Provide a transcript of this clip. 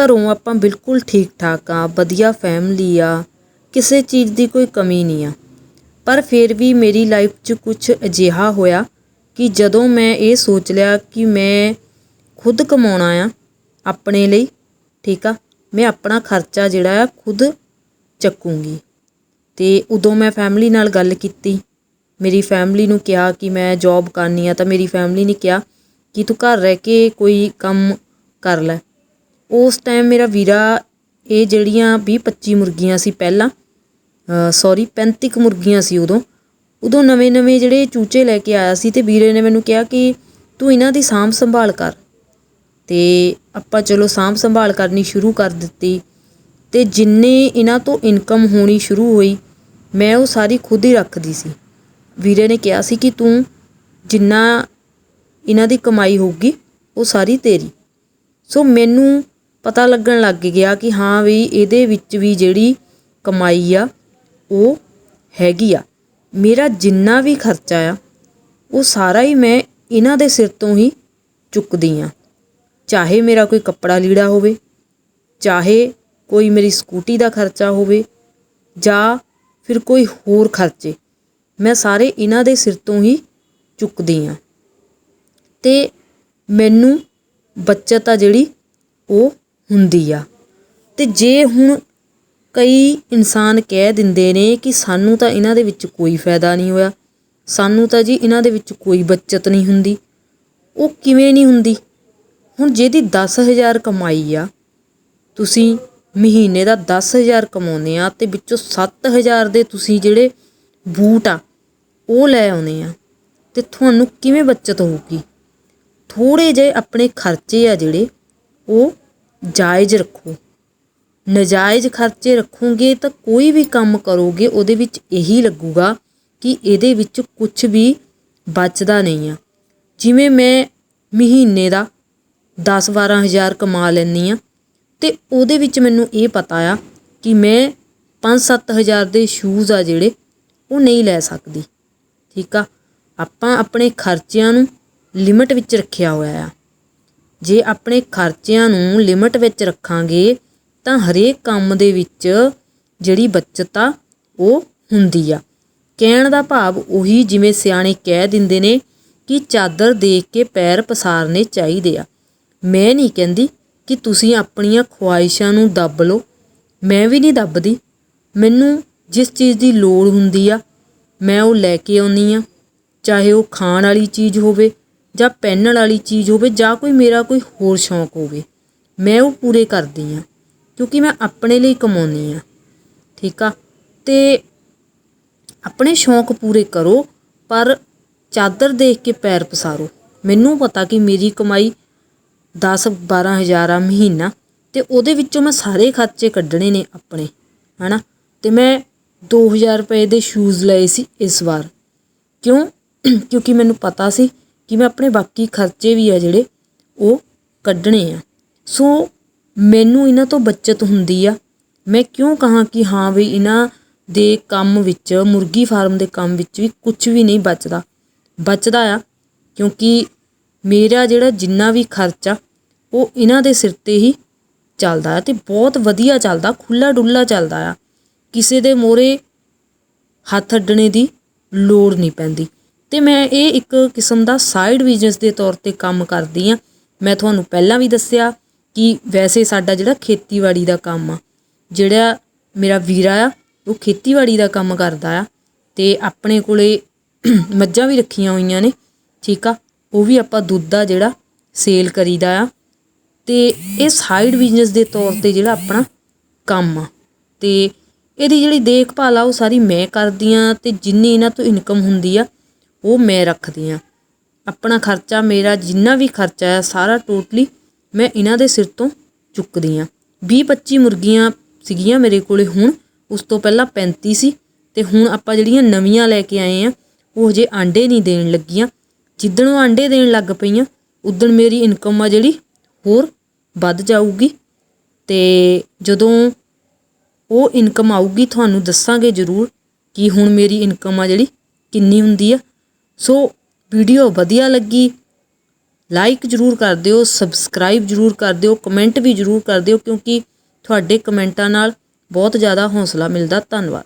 ਘਰੋਂ ਆਪਾਂ ਬਿਲਕੁਲ ਠੀਕ ਠਾਕ ਆ, ਵਧੀਆ ਫੈਮਿਲੀ ਆ, ਕਿਸੇ ਚੀਜ਼ ਦੀ ਕੋਈ ਕਮੀ ਨਹੀਂ ਆ। ਪਰ ਫਿਰ ਵੀ ਮੇਰੀ ਲਾਈਫ 'ਚ ਕੁਝ ਅਜਿਹਾ ਹੋਇਆ ਕਿ ਜਦੋਂ ਮੈਂ ਇਹ ਸੋਚ ਲਿਆ ਕਿ ਮੈਂ ਖੁਦ ਕਮਾਉਣਾ ਆ ਆਪਣੇ ਲਈ, ਠੀਕ ਆ, ਮੈਂ ਆਪਣਾ ਖਰਚਾ ਜਿਹੜਾ ਆ ਖੁਦ ਚੱਕੂੰਗੀ। ਤੇ ਉਦੋਂ ਮੈਂ ਫੈਮਿਲੀ ਨਾਲ ਗੱਲ ਕੀਤੀ, ਮੇਰੀ ਫੈਮਿਲੀ ਨੂੰ ਕਿਹਾ ਕਿ ਮੈਂ ਜੌਬ ਕਰਨੀ ਆ ਤਾਂ ਮੇਰੀ ਫੈਮਿਲੀ ਨੇ ਕਿਹਾ ਕਿ ਤੂੰ ਘਰ ਰਹਿ ਕੇ ਕੋਈ ਕੰਮ ਕਰ ਲੈ। ਉਸ ਟਾਈਮ ਮੇਰਾ ਵੀਰਾ, ਇਹ ਜਿਹੜੀਆਂ ਵੀਹ ਪੱਚੀ ਮੁਰਗੀਆਂ ਸੀ ਪਹਿਲਾਂ ਸੌਰੀ 35 ਕੁ ਮੁਰਗੀਆਂ ਸੀ ਉਦੋਂ ਉਦੋਂ ਨਵੇਂ ਨਵੇਂ ਜਿਹੜੇ ਚੂਚੇ ਲੈ ਕੇ ਆਇਆ ਸੀ ਤੇ ਵੀਰੇ ਨੇ ਮੈਨੂੰ ਕਿਹਾ ਕਿ ਤੂੰ ਇਹਨਾਂ ਦੀ ਸਾਂਭ ਸੰਭਾਲ ਕਰ। ਤੇ ਆਪਾਂ ਚਲੋ ਸਾਂਭ ਸੰਭਾਲ ਕਰਨੀ ਸ਼ੁਰੂ ਕਰ ਦਿੱਤੀ ਤੇ ਜਿੰਨੇ ਇਹਨਾਂ ਤੋਂ ਇਨਕਮ ਹੋਣੀ ਸ਼ੁਰੂ ਹੋਈ, ਮੈਂ ਉਹ ਸਾਰੀ ਖੁਦ ਹੀ ਰੱਖਦੀ ਸੀ। ਵੀਰੇ ਨੇ ਕਿਹਾ ਸੀ ਕਿ ਤੂੰ ਜਿੰਨਾ ਇਹਨਾਂ ਦੀ ਕਮਾਈ ਹੋਊਗੀ, ਉਹ ਸਾਰੀ ਤੇਰੀ। ਸੋ ਮੈਨੂੰ ਪਤਾ ਲੱਗਣ ਲੱਗ ਗਿਆ ਕਿ ਹਾਂ ਵੀ ਇਹਦੇ ਵਿੱਚ ਵੀ ਜਿਹੜੀ ਕਮਾਈ ਆ, ਉਹ ਹੈਗੀ ਆ। ਮੇਰਾ ਜਿੰਨਾ ਵੀ ਖਰਚਾ ਆ, ਉਹ ਸਾਰਾ ਹੀ ਮੈਂ ਇਹਨਾਂ ਦੇ ਸਿਰ ਤੋਂ ਹੀ ਚੁੱਕਦੀ ਆ। ਚਾਹੇ ਮੇਰਾ ਕੋਈ ਕੱਪੜਾ ਲੀੜਾ ਹੋਵੇ, ਚਾਹੇ ਕੋਈ ਮੇਰੀ ਸਕੂਟੀ ਦਾ ਖਰਚਾ ਹੋਵੇ, ਜਾਂ ਫਿਰ ਕੋਈ ਹੋਰ ਖਰਚੇ, ਮੈਂ ਸਾਰੇ ਇਹਨਾਂ ਦੇ ਸਿਰ ਤੋਂ ਹੀ ਚੁੱਕਦੀ ਆ। ਤੇ ਮੈਨੂੰ ਬੱਚਤ ਆ ਜਿਹੜੀ, ਉਹ ਹੁੰਦੀ ਆ। ਅਤੇ ਜੇ ਹੁਣ ਕਈ ਇਨਸਾਨ ਕਹਿ ਦਿੰਦੇ ਨੇ ਕਿ ਸਾਨੂੰ ਤਾਂ ਇਹਨਾਂ ਦੇ ਵਿੱਚ ਕੋਈ ਫਾਇਦਾ ਨਹੀਂ ਹੋਇਆ, ਸਾਨੂੰ ਤਾਂ ਜੀ ਇਹਨਾਂ ਦੇ ਵਿੱਚ ਕੋਈ ਬੱਚਤ ਨਹੀਂ ਹੁੰਦੀ, ਉਹ ਕਿਵੇਂ ਨਹੀਂ ਹੁੰਦੀ? ਹੁਣ ਜਿਹਦੀ 10000 ਕਮਾਈ ਆ, ਤੁਸੀਂ ਮਹੀਨੇ ਦਾ 10000 ਕਮਾਉਂਦੇ ਆ ਤੇ ਵਿੱਚੋਂ 7000 ਦੇ ਤੁਸੀਂ ਜਿਹੜੇ ਬੂਟ ਆ, ਉਹ ਲੈ ਆਉਨੇ ਆ। ਤੇ ਤੁਹਾਨੂੰ ਕਿਵੇਂ ਬੱਚਤ ਹੋਊਗੀ? ਥੋੜੇ ਜਿਹੇ ਆਪਣੇ ਖਰਚੇ ਆ ਜਿਹੜੇ, ਉਹ ਜਾਇਜ਼ ਰੱਖੋ। ਨਜਾਇਜ਼ ਖਰਚੇ ਰੱਖੋਗੇ ਤਾਂ ਕੋਈ ਵੀ ਕੰਮ ਕਰੋਗੇ, ਉਹਦੇ ਵਿੱਚ ਇਹੀ ਲੱਗੂਗਾ ਕਿ ਇਹਦੇ ਵਿੱਚ ਕੁਝ ਵੀ ਬਚਦਾ ਨਹੀਂ ਆ। ਜਿਵੇਂ ਮੈਂ ਮਹੀਨੇ ਦਾ 10-12000 ਕਮਾ ਲੈਂਦੀ ਆ ਤੇ ਉਹਦੇ ਵਿੱਚ ਮੈਨੂੰ ਇਹ ਪਤਾ ਆ ਕਿ ਮੈਂ 5-7000 ਦੇ ਸ਼ੂਜ਼ ਆ ਜਿਹੜੇ, ਉਹ ਨਹੀਂ ਲੈ ਸਕਦੀ। ਠੀਕ ਆ? ਆਪਾਂ ਆਪਣੇ ਖਰਚਿਆਂ ਨੂੰ ਲਿਮਟ ਵਿੱਚ ਰੱਖਿਆ ਹੋਇਆ ਆ। ਜੇ ਆਪਣੇ ਖਰਚਿਆਂ ਨੂੰ ਲਿਮਟ ਵਿੱਚ ਰੱਖਾਂਗੇ, ਤਾਂ ਹਰੇਕ ਕੰਮ ਦੇ ਵਿੱਚ ਜਿਹੜੀ ਬੱਚਤ ਆ, ਉਹ ਹੁੰਦੀ ਆ। ਕਹਿਣ ਦਾ ਭਾਵ ਉਹੀ ਜਿਵੇਂ ਸਿਆਣੇ ਕਹਿ ਦਿੰਦੇ ਨੇ ਕਿ ਚਾਦਰ ਦੇਖ ਕੇ ਪੈਰ ਪਸਾਰਨੇ ਚਾਹੀਦੇ ਆ। ਮੈਂ ਨਹੀਂ ਕਹਿੰਦੀ ਕਿ ਤੁਸੀਂ ਆਪਣੀਆਂ ਖੁਆਇਸ਼ਾਂ ਨੂੰ ਦੱਬ ਲਓ। ਮੈਂ ਵੀ ਨਹੀਂ ਦੱਬਦੀ। ਮੈਨੂੰ ਜਿਸ ਚੀਜ਼ ਦੀ ਲੋੜ ਹੁੰਦੀ ਆ, ਮੈਂ ਉਹ ਲੈ ਕੇ ਆਉਣੀ ਆ। ਚਾਹੇ ਉਹ ਖਾਣ ਵਾਲੀ ਚੀਜ਼ ਹੋਵੇ ਜਾਂ ਪਹਿਨਣ ਵਾਲੀ ਚੀਜ਼ ਹੋਵੇ ਜਾਂ ਕੋਈ ਮੇਰਾ ਕੋਈ ਹੋਰ ਸ਼ੌਂਕ ਹੋਵੇ, ਮੈਂ ਉਹ ਪੂਰੇ ਕਰਦੀ ਹਾਂ, ਕਿਉਂਕਿ ਮੈਂ ਆਪਣੇ ਲਈ ਕਮਾਉਂਦੀ ਹਾਂ, ਠੀਕ ਆ? ਅਤੇ ਆਪਣੇ ਸ਼ੌਂਕ ਪੂਰੇ ਕਰੋ, ਪਰ ਚਾਦਰ ਦੇਖ ਕੇ ਪੈਰ ਪਸਾਰੋ। ਮੈਨੂੰ ਪਤਾ ਕਿ ਮੇਰੀ ਕਮਾਈ 10 12000 ਆ ਮਹੀਨਾ, ਤੇ ਉਹਦੇ ਵਿੱਚੋਂ ਮੈਂ ਸਾਰੇ ਖਰਚੇ ਕੱਢਣੇ ਨੇ ਆਪਣੇ, ਹਨਾ? ਤੇ ਮੈਂ 2000 ਰੁਪਏ ਦੇ ਸ਼ੂਜ਼ ਲਏ ਸੀ ਇਸ ਵਾਰ। ਕਿਉਂ? ਕਿਉਂਕਿ ਮੈਨੂੰ ਪਤਾ ਸੀ ਕਿ ਮੈਂ ਆਪਣੇ ਬਾਕੀ ਖਰਚੇ ਵੀ ਆ ਜਿਹੜੇ ਉਹ ਕੱਢਣੇ ਆ। ਸੋ ਮੈਨੂੰ ਇਹਨਾਂ ਤੋਂ ਬਚਤ ਹੁੰਦੀ ਆ। ਮੈਂ ਕਿਉਂ ਕਹਾਂ ਕਿ ਹਾਂ ਵੀ ਇਹਨਾਂ ਦੇ ਕੰਮ ਵਿੱਚ, ਮੁਰਗੀ ਫਾਰਮ ਦੇ ਕੰਮ ਵਿੱਚ ਵੀ ਕੁਝ ਵੀ ਨਹੀਂ ਬਚਦਾ। ਬਚਦਾ ਆ ਕਿਉਂਕਿ ਮੇਰਾ ਜਿਹੜਾ ਜਿੰਨਾ ਵੀ ਖਰਚਾ, ਉਹ ਇਹਨਾਂ ਦੇ ਸਿਰ ਤੇ ਹੀ ਚੱਲਦਾ ਹੈ ਤੇ ਬਹੁਤ ਵਧੀਆ ਚੱਲਦਾ ਖੁੱਲਾ ਡੁੱਲਾ ਚੱਲਦਾ ਆ। ਕਿਸੇ ਦੇ ਮੋਰੇ ਹੱਥ ਅੱਡਣੇ ਦੀ ਲੋੜ ਨਹੀਂ ਪੈਂਦੀ। ਤੇ ਮੈਂ ਇਹ ਇੱਕ ਕਿਸਮ ਦਾ ਸਾਈਡ ਬਿਜ਼ਨਸ ਦੇ ਤੌਰ ਤੇ ਕੰਮ ਕਰਦੀ ਆ ਮੈਂ ਤੁਹਾਨੂੰ ਪਹਿਲਾਂ ਵੀ ਦੱਸਿਆ ਕਿ ਵੈਸੇ ਸਾਡਾ ਜਿਹੜਾ ਖੇਤੀਬਾੜੀ ਦਾ ਕੰਮ ਆ, ਜਿਹੜਾ ਮੇਰਾ ਵੀਰਾ ਆ, ਉਹ ਖੇਤੀਬਾੜੀ ਦਾ ਕੰਮ ਕਰਦਾ ਆ ਤੇ ਆਪਣੇ ਕੋਲੇ ਮੱਝਾਂ ਵੀ ਰੱਖੀਆਂ ਹੋਈਆਂ ਨੇ, ਠੀਕ ਆ? ਉਹ ਵੀ ਆਪਾਂ ਦੁੱਧ ਦਾ ਜਿਹੜਾ ਸੇਲ ਕਰੀਦਾ ਆ ਤੇ ਇਹ ਸਾਈਡ ਬਿਜ਼ਨਸ ਦੇ ਤੌਰ ਤੇ ਜਿਹੜਾ ਆਪਣਾ ਕੰਮ ਆ ਤੇ ਇਹਦੀ ਜਿਹੜੀ ਦੇਖਭਾਲ ਆ, ਉਹ ਸਾਰੀ ਮੈਂ ਕਰਦੀ ਆ ਤੇ ਜਿੰਨੀ ਇਹਨਾਂ ਤੋਂ ਇਨਕਮ ਹੁੰਦੀ ਆ ਉਹ ਮੈਂ ਰੱਖਦੀ ਹਾਂ ਆਪਣਾ ਖਰਚਾ ਮੇਰਾ ਜਿੰਨਾ ਵੀ ਖਰਚਾ ਆ, ਸਾਰਾ ਟੋਟਲੀ ਮੈਂ ਇਹਨਾਂ ਦੇ ਸਿਰ ਤੋਂ ਚੁੱਕਦੀ ਹਾਂ 20 25 ਮੁਰਗੀਆਂ ਸੀਗੀਆਂ ਮੇਰੇ ਕੋਲੇ ਹੁਣ, ਉਸ ਤੋਂ ਪਹਿਲਾਂ 35 ਸੀ ਤੇ ਹੁਣ ਆਪਾਂ ਜਿਹੜੀਆਂ ਨਵੀਆਂ ਲੈ ਕੇ ਆਏ ਆ, ਉਹ ਹਜੇ ਆਂਡੇ ਨਹੀਂ ਦੇਣ ਲੱਗੀਆਂ। ਜਿੱਦਣ ਉਹ ਆਂਡੇ ਦੇਣ ਲੱਗ ਪਈਆਂ, ਉਦਣ ਮੇਰੀ ਇਨਕਮ ਆ ਜਿਹੜੀ ਹੋਰ ਵੱਧ ਜਾਊਗੀ। ਤੇ ਜਦੋਂ ਉਹ ਇਨਕਮ ਆਊਗੀ, ਤੁਹਾਨੂੰ ਦੱਸਾਂਗੇ ਜ਼ਰੂਰ ਕਿ ਹੁਣ ਮੇਰੀ ਇਨਕਮ ਆ ਜਿਹੜੀ ਕਿੰਨੀ ਹੁੰਦੀ ਆ। ਸੋ ਵੀਡੀਓ ਵਧੀਆ ਲੱਗੀ ਲਾਈਕ ਜ਼ਰੂਰ ਕਰ ਦਿਓ ਸਬਸਕ੍ਰਾਈਬ ਜ਼ਰੂਰ ਕਰ ਦਿਓ ਕਮੈਂਟ ਵੀ ਜ਼ਰੂਰ ਕਰ ਦਿਓ ਕਿਉਂਕਿ ਤੁਹਾਡੇ ਕਮੈਂਟਾਂ ਨਾਲ ਬਹੁਤ ਜ਼ਿਆਦਾ ਹੌਸਲਾ ਮਿਲਦਾ। ਧੰਨਵਾਦ।